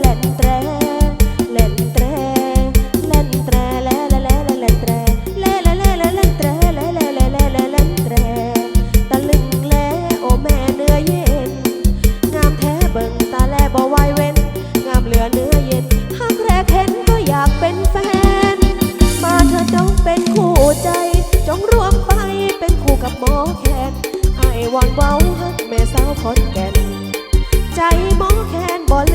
เล่นแตรเล่นแตรเล่นแตรเล่เล่เล่เล่นแตรเล่เล่เล่เล่เล่นแตรเล่เล่เล่เล่เล่นแตรตะลึงแลโอแม่เนื้อเย็น งามแท้เบิ่งตาแลบ่ไวเว้น งามเหลือเนื้อเย็นหากแรกเห็นก็อยากเป็นแฟน มาเธอจงเป็นคู่ใจ จงรวมไปเป็นคู่กับหอแขกไอ้วอนเว้าฮักแม่สาวคนแกนใจหอแคนบ่เล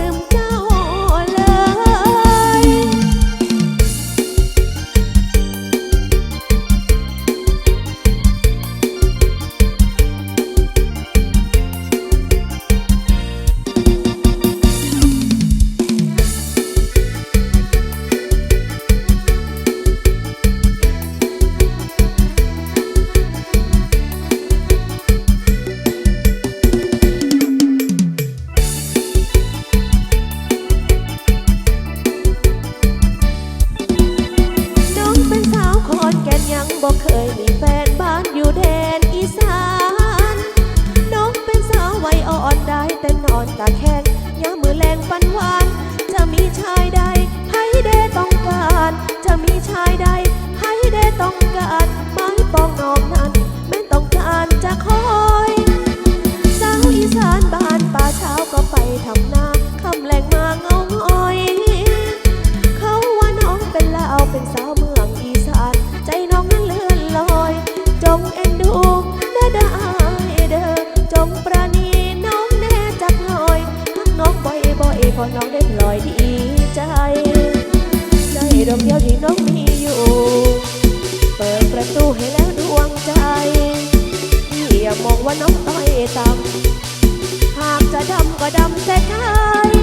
ดอกเดียวที่น้องมีอยู่ เปิดประตูให้แล้วดวงใจพี่อย่ามองว่าน้องต้อยต่ำหากจะดำก็ดำแต่กาย